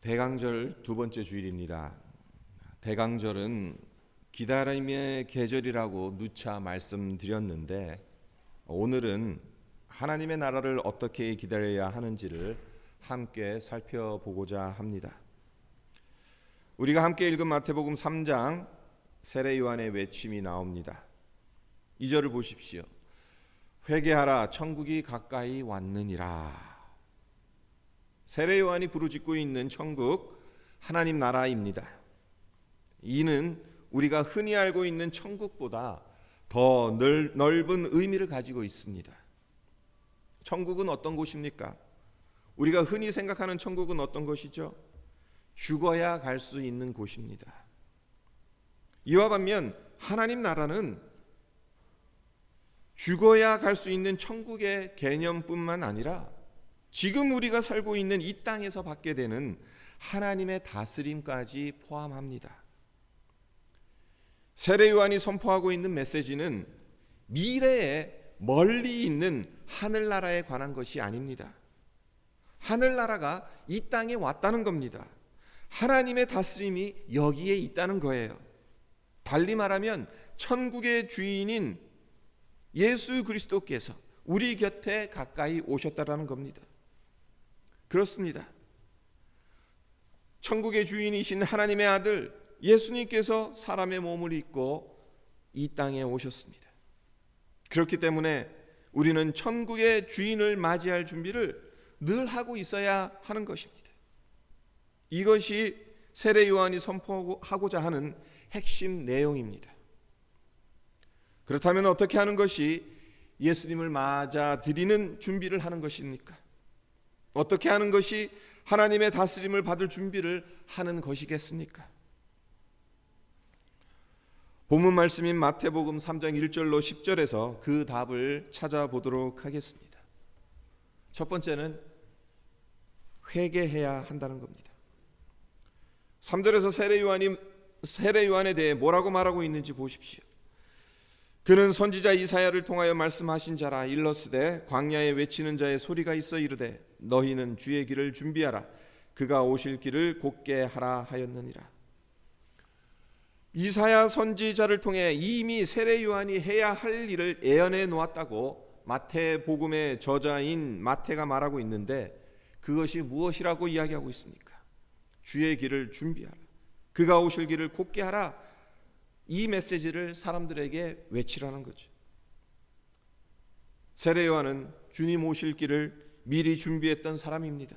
대강절 두 번째 주일입니다. 대강절은 기다림의 계절이라고 누차 말씀드렸는데 오늘은 하나님의 나라를 어떻게 기다려야 하는지를 함께 살펴보고자 합니다. 우리가 함께 읽은 마태복음 3장 세례 요한의 외침이 나옵니다. 2절을 보십시오. 회개하라 천국이 가까이 왔느니라. 세례 요한이 부르짖고 있는 천국 하나님 나라입니다. 이는 우리가 흔히 알고 있는 천국보다 더 넓, 넓은 의미를 가지고 있습니다. 천국은 어떤 곳입니까? 우리가 흔히 생각하는 천국은 어떤 것이죠? 죽어야 갈 수 있는 곳입니다. 이와 반면 하나님 나라는 죽어야 갈 수 있는 천국의 개념뿐만 아니라 지금 우리가 살고 있는 이 땅에서 받게 되는 하나님의 다스림까지 포함합니다. 세례 요한이 선포하고 있는 메시지는 미래에 멀리 있는 하늘나라에 관한 것이 아닙니다. 하늘나라가 이 땅에 왔다는 겁니다. 하나님의 다스림이 여기에 있다는 거예요. 달리 말하면 천국의 주인인 예수 그리스도께서 우리 곁에 가까이 오셨다라는 겁니다. 그렇습니다. 천국의 주인이신 하나님의 아들 예수님께서 사람의 몸을 입고 이 땅에 오셨습니다. 그렇기 때문에 우리는 천국의 주인을 맞이할 준비를 늘 하고 있어야 하는 것입니다. 이것이 세례 요한이 선포하고자 하는 핵심 내용입니다. 그렇다면 어떻게 하는 것이 예수님을 맞아 드리는 준비를 하는 것입니까? 어떻게 하는 것이 하나님의 다스림을 받을 준비를 하는 것이겠습니까? 본문 말씀인 마태복음 3장 1절로 10절에서 그 답을 찾아보도록 하겠습니다. 첫 번째는 회개해야 한다는 겁니다. 3절에서 세례 요한이 세례 요한에 대해 뭐라고 말하고 있는지 보십시오. 그는 선지자 이사야를 통하여 말씀하신 자라 일러스되 광야에 외치는 자의 소리가 있어 이르되 너희는 주의 길을 준비하라 그가 오실 길을 곧게 하라 하였느니라. 이사야 선지자를 통해 이미 세례 요한이 해야 할 일을 예언해 놓았다고 마태복음의 저자인 마태가 말하고 있는데 그것이 무엇이라고 이야기하고 있습니까? 주의 길을 준비하라. 그가 오실 길을 곧게 하라. 이 메시지를 사람들에게 외치라는 거죠. 세례 요한은 주님 오실 길을 미리 준비했던 사람입니다.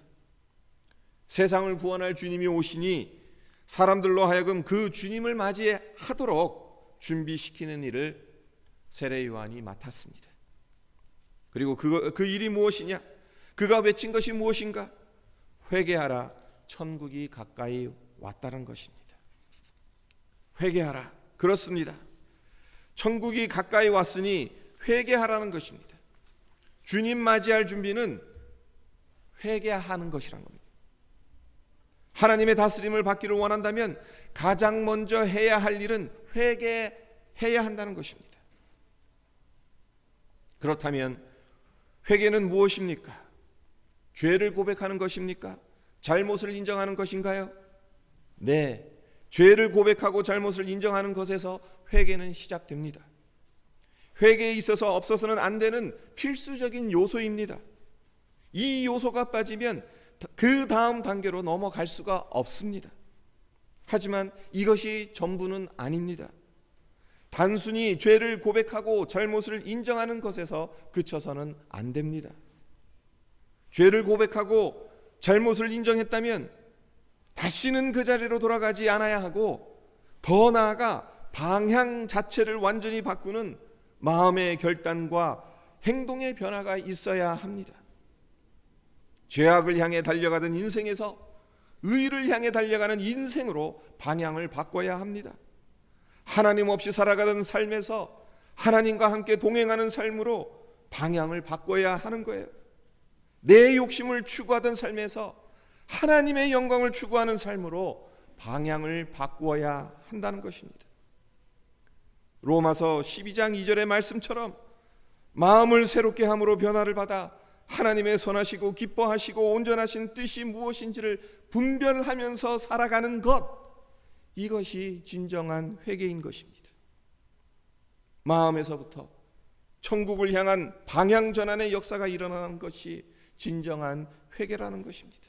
세상을 구원할 주님이 오시니 사람들로 하여금 그 주님을 맞이하도록 준비시키는 일을 세례 요한이 맡았습니다. 그리고 그, 그 일이 무엇이냐? 그가 외친 것이 무엇인가? 회개하라. 천국이 가까이 왔다는 것입니다. 회개하라. 그렇습니다. 천국이 가까이 왔으니 회개하라는 것입니다. 주님 맞이할 준비는 회개하는 것이란 겁니다. 하나님의 다스림을 받기를 원한다면 가장 먼저 해야 할 일은 회개해야 한다는 것입니다. 그렇다면 회개는 무엇입니까? 죄를 고백하는 것입니까? 잘못을 인정하는 것인가요? 네. 죄를 고백하고 잘못을 인정하는 것에서 회개는 시작됩니다. 회개에 있어서 없어서는 안 되는 필수적인 요소입니다. 이 요소가 빠지면 그 다음 단계로 넘어갈 수가 없습니다. 하지만 이것이 전부는 아닙니다. 단순히 죄를 고백하고 잘못을 인정하는 것에서 그쳐서는 안 됩니다. 죄를 고백하고 잘못을 인정했다면 다시는 그 자리로 돌아가지 않아야 하고 더 나아가 방향 자체를 완전히 바꾸는 마음의 결단과 행동의 변화가 있어야 합니다. 죄악을 향해 달려가던 인생에서 의를 향해 달려가는 인생으로 방향을 바꿔야 합니다. 하나님 없이 살아가던 삶에서 하나님과 함께 동행하는 삶으로 방향을 바꿔야 하는 거예요. 내 욕심을 추구하던 삶에서 하나님의 영광을 추구하는 삶으로 방향을 바꾸어야 한다는 것입니다. 로마서 12장 2절의 말씀처럼 마음을 새롭게 함으로 변화를 받아 하나님의 선하시고 기뻐하시고 온전하신 뜻이 무엇인지를 분별하면서 살아가는 것 이것이 진정한 회개인 것입니다. 마음에서부터 천국을 향한 방향 전환의 역사가 일어나는 것이 진정한 회개라는 것입니다.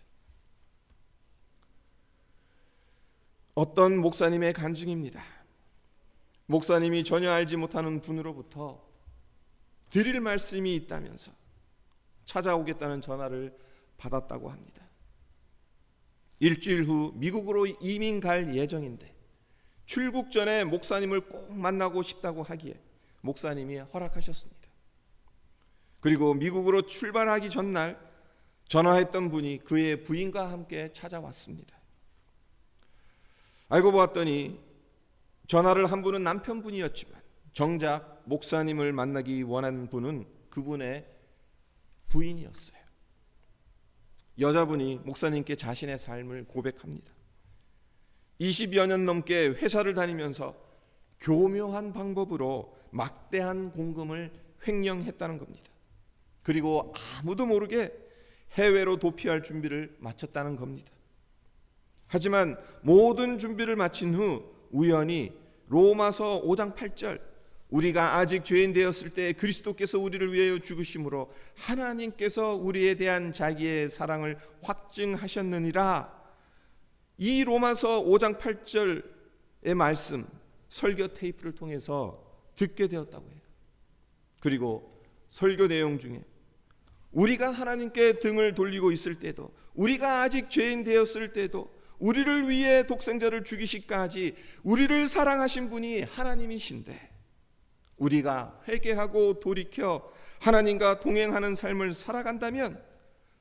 어떤 목사님의 간증입니다. 목사님이 전혀 알지 못하는 분으로부터 드릴 말씀이 있다면서 찾아오겠다는 전화를 받았다고 합니다. 일주일 후 미국으로 이민 갈 예정인데 출국 전에 목사님을 꼭 만나고 싶다고 하기에 목사님이 허락하셨습니다. 그리고 미국으로 출발하기 전날 전화했던 분이 그의 부인과 함께 찾아왔습니다. 알고 보았더니 전화를 한 분은 남편분이었지만 정작 목사님을 만나기 원한 분은 그분의 부인이었어요. 여자분이 목사님께 자신의 삶을 고백합니다. 20여 년 넘게 회사를 다니면서 교묘한 방법으로 막대한 공금을 횡령했다는 겁니다. 그리고 아무도 모르게 해외로 도피할 준비를 마쳤다는 겁니다. 하지만 모든 준비를 마친 후 우연히 로마서 5장 8절 우리가 아직 죄인 되었을 때 그리스도께서 우리를 위하여 죽으심으로 하나님께서 우리에 대한 자기의 사랑을 확증하셨느니라 이 로마서 5장 8절의 말씀 설교 테이프를 통해서 듣게 되었다고 해요. 그리고 설교 내용 중에 우리가 하나님께 등을 돌리고 있을 때도 우리가 아직 죄인 되었을 때도 우리를 위해 독생자를 죽이시까지 우리를 사랑하신 분이 하나님이신데 우리가 회개하고 돌이켜 하나님과 동행하는 삶을 살아간다면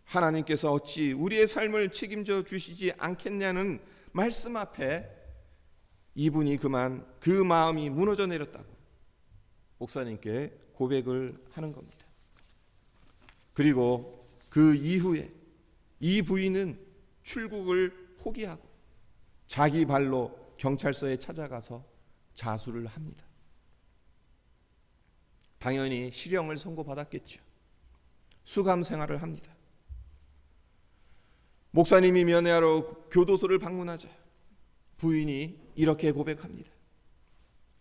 하나님께서 어찌 우리의 삶을 책임져 주시지 않겠냐는 말씀 앞에 이분이 그만 그 마음이 무너져 내렸다고 목사님께 고백을 하는 겁니다. 그리고 그 이후에 이 부인은 출국을 포기하고 자기 발로 경찰서에 찾아가서 자수를 합니다. 당연히 실형을 선고받았겠죠. 수감 생활을 합니다. 목사님이 면회하러 교도소를 방문하자 부인이 이렇게 고백합니다.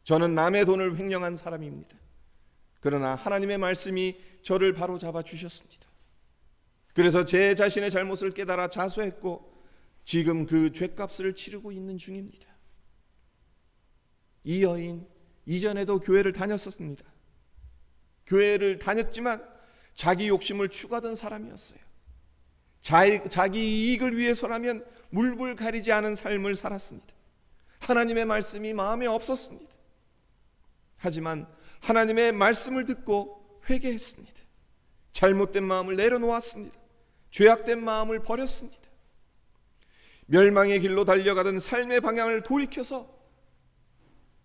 저는 남의 돈을 횡령한 사람입니다. 그러나 하나님의 말씀이 저를 바로 잡아 주셨습니다. 그래서 제 자신의 잘못을 깨달아 자수했고 지금 그 죄값을 치르고 있는 중입니다. 이 여인 이전에도 교회를 다녔었습니다. 교회를 다녔지만 자기 욕심을 추구하던 사람이었어요. 자기 이익을 위해서라면 물불 가리지 않은 삶을 살았습니다. 하나님의 말씀이 마음에 없었습니다. 하지만 하나님의 말씀을 듣고 회개했습니다. 잘못된 마음을 내려놓았습니다. 죄악된 마음을 버렸습니다. 멸망의 길로 달려가던 삶의 방향을 돌이켜서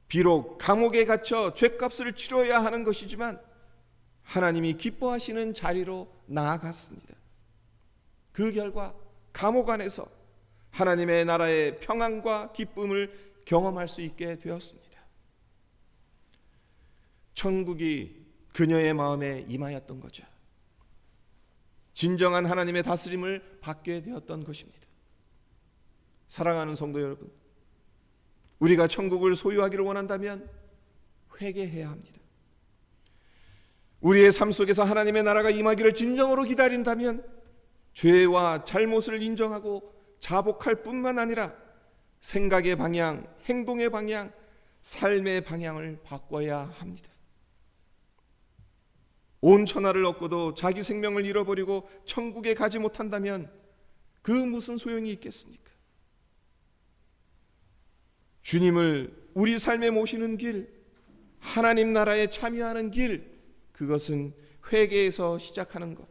비록 감옥에 갇혀 죄값을 치러야 하는 것이지만 하나님이 기뻐하시는 자리로 나아갔습니다. 그 결과 감옥 안에서 하나님의 나라의 평안과 기쁨을 경험할 수 있게 되었습니다. 천국이 그녀의 마음에 임하였던 거죠. 진정한 하나님의 다스림을 받게 되었던 것입니다. 사랑하는 성도 여러분, 우리가 천국을 소유하기를 원한다면 회개해야 합니다. 우리의 삶 속에서 하나님의 나라가 임하기를 진정으로 기다린다면 죄와 잘못을 인정하고 자복할 뿐만 아니라 생각의 방향, 행동의 방향, 삶의 방향을 바꿔야 합니다. 온 천하를 얻고도 자기 생명을 잃어버리고 천국에 가지 못한다면 그 무슨 소용이 있겠습니까? 주님을 우리 삶에 모시는 길, 하나님 나라에 참여하는 길, 그것은 회개에서 시작하는 것.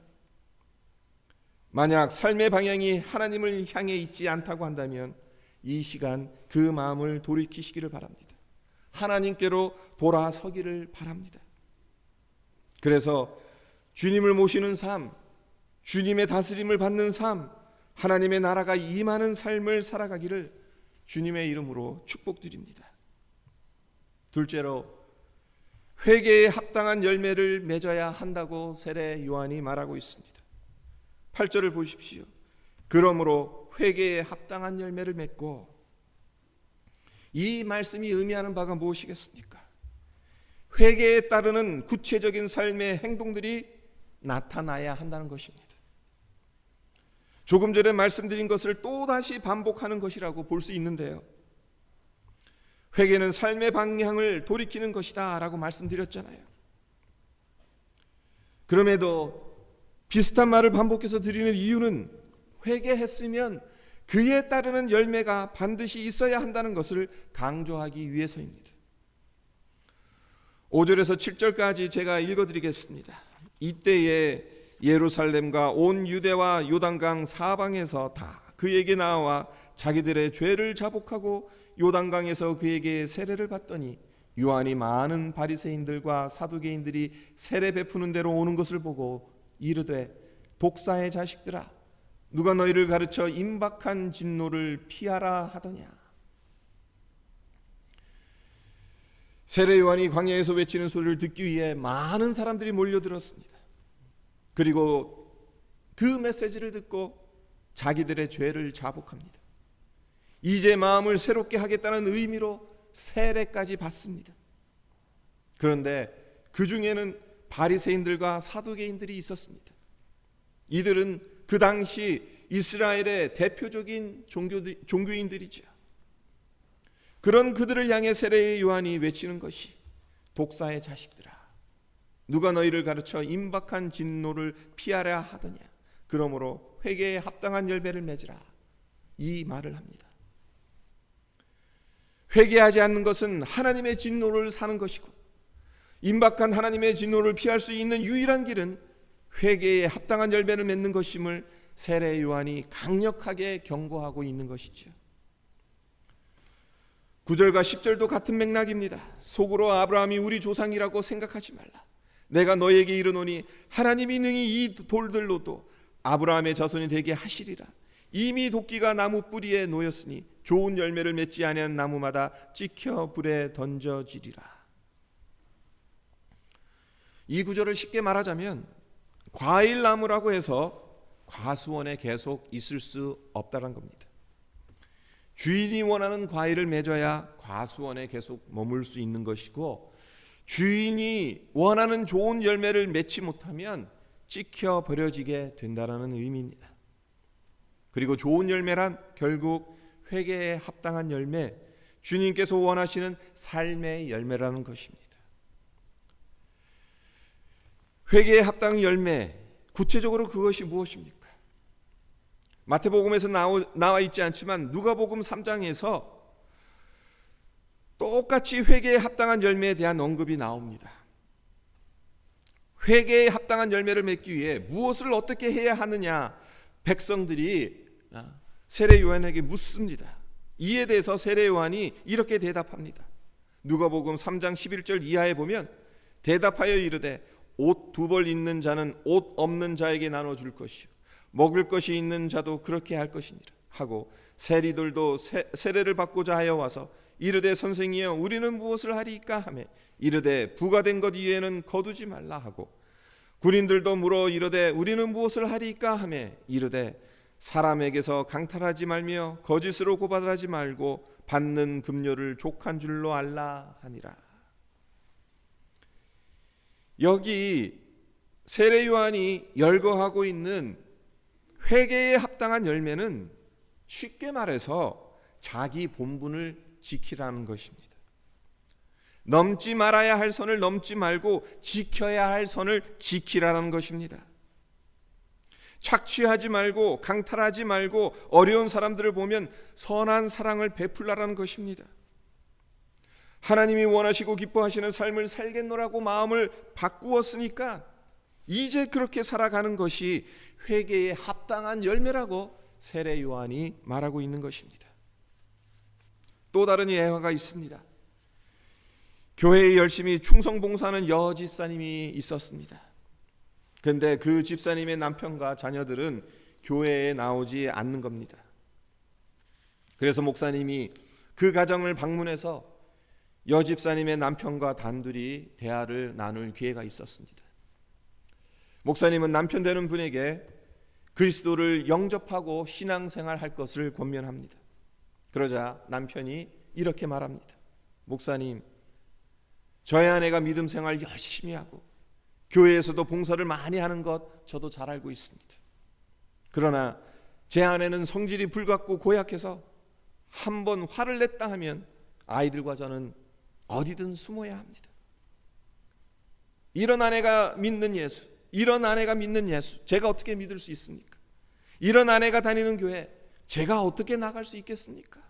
만약 삶의 방향이 하나님을 향해 있지 않다고 한다면 이 시간 그 마음을 돌이키시기를 바랍니다. 하나님께로 돌아서기를 바랍니다. 그래서 주님을 모시는 삶, 주님의 다스림을 받는 삶, 하나님의 나라가 임하는 삶을 살아가기를 주님의 이름으로 축복드립니다. 둘째로 회개에 합당한 열매를 맺어야 한다고 세례 요한이 말하고 있습니다. 8절을 보십시오. 그러므로 회개에 합당한 열매를 맺고 이 말씀이 의미하는 바가 무엇이겠습니까? 회개에 따르는 구체적인 삶의 행동들이 나타나야 한다는 것입니다. 조금 전에 말씀드린 것을 또다시 반복하는 것이라고 볼 수 있는데요. 회개는 삶의 방향을 돌이키는 것이다 라고 말씀드렸잖아요. 그럼에도 비슷한 말을 반복해서 드리는 이유는 회개했으면 그에 따르는 열매가 반드시 있어야 한다는 것을 강조하기 위해서입니다. 5절에서 7절까지 제가 읽어드리겠습니다. 이때에 예루살렘과 온 유대와 요단강 사방에서 다 그에게 나와 자기들의 죄를 자복하고 요단강에서 그에게 세례를 받더니 요한이 많은 바리새인들과 사두개인들이 세례 베푸는 대로 오는 것을 보고 이르되 독사의 자식들아 누가 너희를 가르쳐 임박한 진노를 피하라 하더냐 세례 요한이 광야에서 외치는 소리를 듣기 위해 많은 사람들이 몰려들었습니다. 그리고 그 메시지를 듣고 자기들의 죄를 자복합니다. 이제 마음을 새롭게 하겠다는 의미로 세례까지 받습니다. 그런데 그 중에는 바리새인들과 사두개인들이 있었습니다. 이들은 그 당시 이스라엘의 대표적인 종교, 종교인들이죠. 그런 그들을 향해 세례의 요한이 외치는 것이 독사의 자식들아 누가 너희를 가르쳐 임박한 진노를 피하려 하더냐 그러므로 회개에 합당한 열매를 맺으라 이 말을 합니다. 회개하지 않는 것은 하나님의 진노를 사는 것이고 임박한 하나님의 진노를 피할 수 있는 유일한 길은 회개에 합당한 열매를 맺는 것임을 세례 요한이 강력하게 경고하고 있는 것이죠. 9절과 10절도 같은 맥락입니다. 속으로 아브라함이 우리 조상이라고 생각하지 말라. 내가 너에게 이르노니 하나님이 능히 이 돌들로도 아브라함의 자손이 되게 하시리라. 이미 도끼가 나무 뿌리에 놓였으니 좋은 열매를 맺지 아니한 나무마다 찍혀 불에 던져지리라. 이 구절을 쉽게 말하자면 과일 나무라고 해서 과수원에 계속 있을 수 없다는 겁니다. 주인이 원하는 과일을 맺어야 과수원에 계속 머물 수 있는 것이고 주인이 원하는 좋은 열매를 맺지 못하면 찍혀 버려지게 된다라는 의미입니다. 그리고 좋은 열매란 결국 회개에 합당한 열매, 주님께서 원하시는 삶의 열매라는 것입니다. 회개에 합당한 열매, 구체적으로 그것이 무엇입니까? 마태복음에서 나와 있지 않지만 누가복음 3장에서 똑같이 회개에 합당한 열매에 대한 언급이 나옵니다. 회개에 합당한 열매를 맺기 위해 무엇을 어떻게 해야 하느냐 백성들이 세례 요한에게 묻습니다. 이에 대해서 세례 요한이 이렇게 대답합니다. 누가복음 3장 11절 이하에 보면 대답하여 이르되 옷 두 벌 있는 자는 옷 없는 자에게 나눠 줄 것이요 먹을 것이 있는 자도 그렇게 할 것이니라 하고 세리들도 세, 세례를 받고자 하여 와서 이르되 선생이여 우리는 무엇을 하리까 하매 이르되 부가 된 것 이외에는 거두지 말라 하고 군인들도 물어 이르되 우리는 무엇을 하리까 하매 이르되 사람에게서 강탈하지 말며 거짓으로 고발하지 말고 받는 급료를 족한 줄로 알라 하니라 여기 세례 요한이 열거하고 있는 회개에 합당한 열매는 쉽게 말해서 자기 본분을 지키라는 것입니다. 넘지 말아야 할 선을 넘지 말고 지켜야 할 선을 지키라는 것입니다. 착취하지 말고 강탈하지 말고 어려운 사람들을 보면 선한 사랑을 베풀라라는 것입니다. 하나님이 원하시고 기뻐하시는 삶을 살겠노라고 마음을 바꾸었으니까 이제 그렇게 살아가는 것이 회개에 합당한 열매라고 세례 요한이 말하고 있는 것입니다. 또 다른 예화가 있습니다. 교회에 열심히 충성 봉사하는 여 집사님이 있었습니다. 그런데 그 집사님의 남편과 자녀들은 교회에 나오지 않는 겁니다. 그래서 목사님이 그 가정을 방문해서 여 집사님의 남편과 단둘이 대화를 나눌 기회가 있었습니다. 목사님은 남편 되는 분에게 그리스도를 영접하고 신앙생활 할 것을 권면합니다. 그러자 남편이 이렇게 말합니다. 목사님, 저희 아내가 믿음 생활 열심히 하고 교회에서도 봉사를 많이 하는 것 저도 잘 알고 있습니다. 그러나 제 아내는 성질이 불같고 고약해서 한 번 화를 냈다 하면 아이들과 저는 어디든 숨어야 합니다. 이런 아내가 믿는 예수, 이런 아내가 믿는 예수, 제가 어떻게 믿을 수 있습니까? 이런 아내가 다니는 교회, 제가 어떻게 나갈 수 있겠습니까?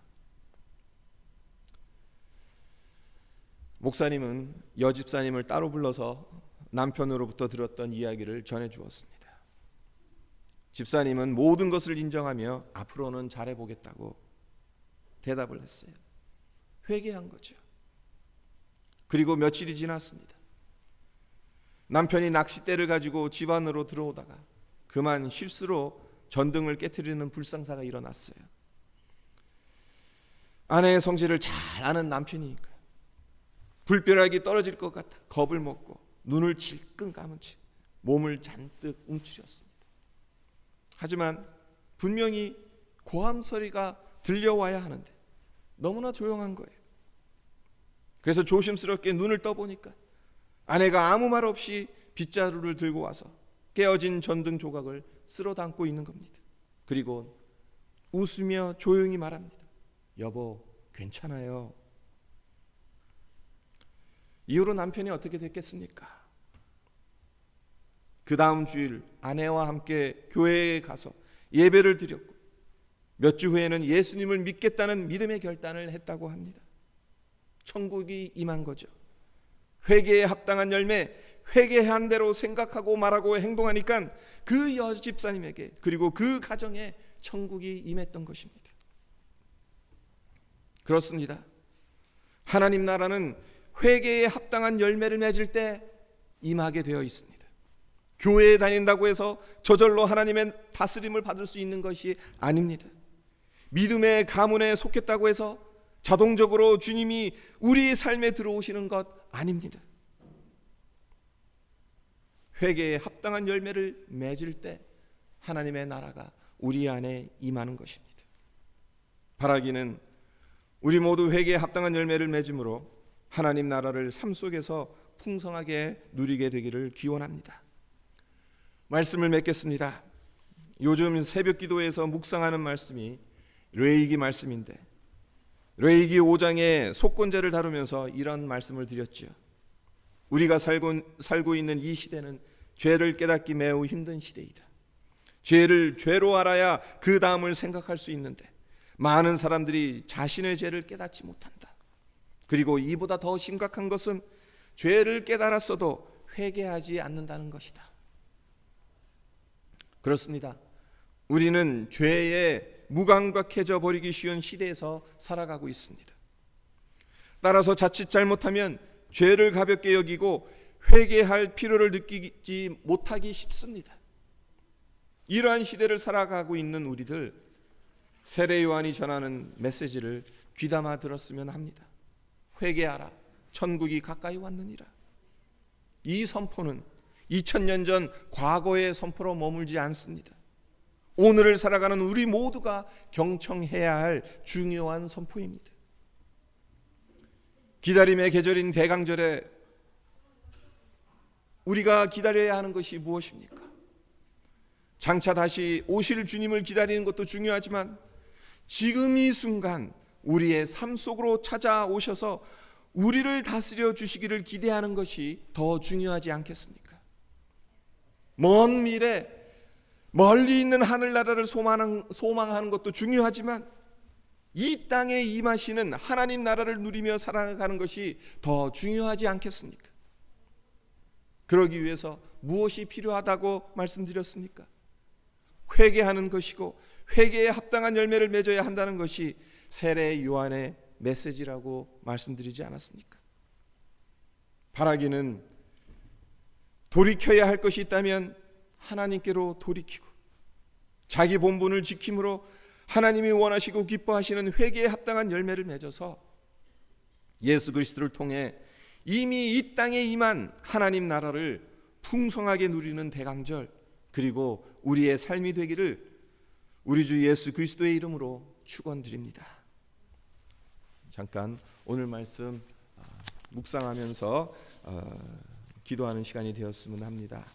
목사님은 여집사님을 따로 불러서 남편으로부터 들었던 이야기를 전해 주었습니다. 집사님은 모든 것을 인정하며 앞으로는 잘해 보겠다고 대답을 했어요. 회개한 거죠. 그리고 며칠이 지났습니다. 남편이 낚싯대를 가지고 집 안으로 들어오다가 그만 실수로 전등을 깨뜨리는 불상사가 일어났어요. 아내의 성질을 잘 아는 남편이니까 불벼락이 떨어질 것 같아 겁을 먹고 눈을 질끈 감은 채 몸을 잔뜩 움츠렸습니다. 하지만 분명히 고함 소리가 들려와야 하는데 너무나 조용한 거예요. 그래서 조심스럽게 눈을 떠보니까 아내가 아무 말 없이 빗자루를 들고 와서 깨어진 전등 조각을 쓸어 담고 있는 겁니다. 그리고 웃으며 조용히 말합니다. 여보, 괜찮아요. 이후로 남편이 어떻게 됐겠습니까? 그 다음 주일 아내와 함께 교회에 가서 예배를 드렸고 몇 주 후에는 예수님을 믿겠다는 믿음의 결단을 했다고 합니다. 천국이 임한 거죠. 회개에 합당한 열매, 회개한 대로 생각하고 말하고 행동하니까 그 여집사님에게 그리고 그 가정에 천국이 임했던 것입니다. 그렇습니다. 하나님 나라는 회개에 합당한 열매를 맺을 때 임하게 되어 있습니다. 교회에 다닌다고 해서 저절로 하나님의 다스림을 받을 수 있는 것이 아닙니다. 믿음의 가문에 속했다고 해서 자동적으로 주님이 우리 삶에 들어오시는 것 아닙니다. 회개에 합당한 열매를 맺을 때 하나님의 나라가 우리 안에 임하는 것입니다. 바라기는 우리 모두 회개에 합당한 열매를 맺음으로 하나님 나라를 삶 속에서 풍성하게 누리게 되기를 기원합니다. 말씀을 맺겠습니다. 요즘 새벽 기도에서 묵상하는 말씀이 레이기 말씀인데 레이기 5장의 속건제를 다루면서 이런 말씀을 드렸죠. 우리가 살고, 살고 있는 이 시대는 죄를 깨닫기 매우 힘든 시대이다. 죄를 죄로 알아야 그 다음을 생각할 수 있는데 많은 사람들이 자신의 죄를 깨닫지 못한다. 그리고 이보다 더 심각한 것은 죄를 깨달았어도 회개하지 않는다는 것이다. 그렇습니다. 우리는 죄에 무감각해져 버리기 쉬운 시대에서 살아가고 있습니다. 따라서 자칫 잘못하면 죄를 가볍게 여기고 회개할 필요를 느끼지 못하기 쉽습니다. 이러한 시대를 살아가고 있는 우리들 세례 요한이 전하는 메시지를 귀담아 들었으면 합니다. 회개하라. 천국이 가까이 왔느니라. 이 선포는 2000년 전 과거의 선포로 머물지 않습니다. 오늘을 살아가는 우리 모두가 경청해야 할 중요한 선포입니다. 기다림의 계절인 대강절에 우리가 기다려야 하는 것이 무엇입니까? 장차 다시 오실 주님을 기다리는 것도 중요하지만 지금 이 순간 우리의 삶 속으로 찾아오셔서 우리를 다스려 주시기를 기대하는 것이 더 중요하지 않겠습니까? 먼 미래 멀리 있는 하늘나라를 소망하는, 소망하는 것도 중요하지만 이 땅에 임하시는 하나님 나라를 누리며 살아가는 것이 더 중요하지 않겠습니까? 그러기 위해서 무엇이 필요하다고 말씀드렸습니까? 회개하는 것이고 회개에 합당한 열매를 맺어야 한다는 것이 세례 요한의 메시지라고 말씀드리지 않았습니까? 바라기는 돌이켜야 할 것이 있다면 하나님께로 돌이키고 자기 본분을 지킴으로 하나님이 원하시고 기뻐하시는 회개에 합당한 열매를 맺어서 예수 그리스도를 통해 이미 이 땅에 임한 하나님 나라를 풍성하게 누리는 대강절 그리고 우리의 삶이 되기를 우리 주 예수 그리스도의 이름으로 축원드립니다. 잠깐 오늘 말씀 아, 묵상하면서 어, 기도하는 시간이 되었으면 합니다.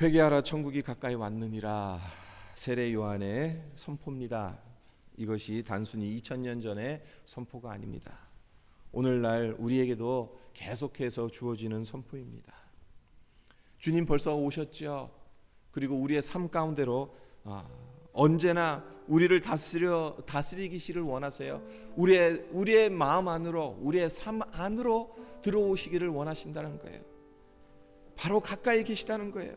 회개하라 천국이 가까이 왔느니라 세례 요한의 선포입니다. 이것이 단순히 2000년 전의 선포가 아닙니다. 오늘날 우리에게도 계속해서 주어지는 선포입니다. 주님 벌써 오셨죠. 그리고 우리의 삶 가운데로 아, 언제나 우리를 다스려 다스리기를 원하세요. 우리의 우리의 마음 안으로 우리의 삶 안으로 들어오시기를 원하신다는 거예요. 바로 가까이 계시다는 거예요.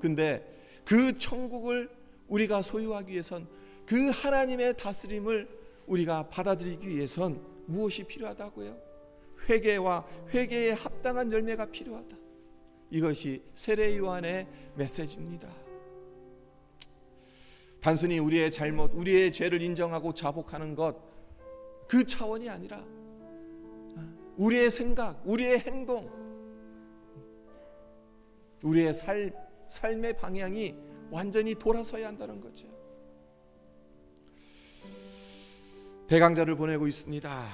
근데 그 천국을 우리가 소유하기 위해선 그 하나님의 다스림을 우리가 받아들이기 위해선 무엇이 필요하다고요? 회개와 회개에 합당한 열매가 필요하다. 이것이 세례 요한의 메시지입니다. 단순히 우리의 잘못, 우리의 죄를 인정하고 자복하는 것 그 차원이 아니라 우리의 생각, 우리의 행동, 우리의 삶, 삶의 방향이 완전히 돌아서야 한다는 거죠. 대강자를 보내고 있습니다.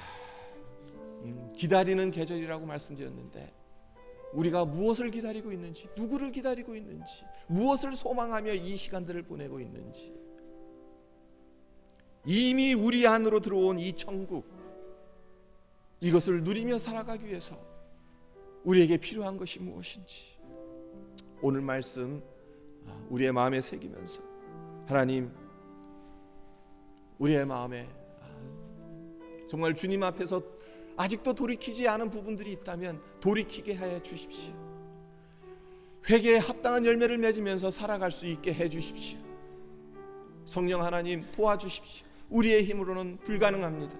음, 기다리는 계절이라고 말씀드렸는데 우리가 무엇을 기다리고 있는지, 누구를 기다리고 있는지, 무엇을 소망하며 이 시간들을 보내고 있는지, 이미 우리 안으로 들어온 이 천국, 이것을 누리며 살아가기 위해서 우리에게 필요한 것이 무엇인지, 오늘 말씀 우리의 마음에 새기면서 하나님, 우리의 마음에 정말 주님 앞에서 아직도 돌이키지 않은 부분들이 있다면 돌이키게 해 주십시오. 회개에 합당한 열매를 맺으면서 살아갈 수 있게 해 주십시오. 성령 하나님 도와주십시오. 우리의 힘으로는 불가능합니다.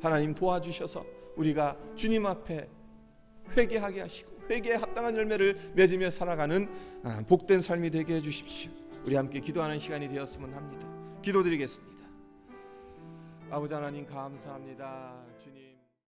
하나님 도와주셔서 우리가 주님 앞에 회개하게 하시고 회개에 합당한 열매를 맺으며 살아가는 아, 복된 삶이 되게 해 주십시오. 우리 함께 기도하는 시간이 되었으면 합니다. 기도드리겠습니다. 아버지 하나님 감사합니다. 주님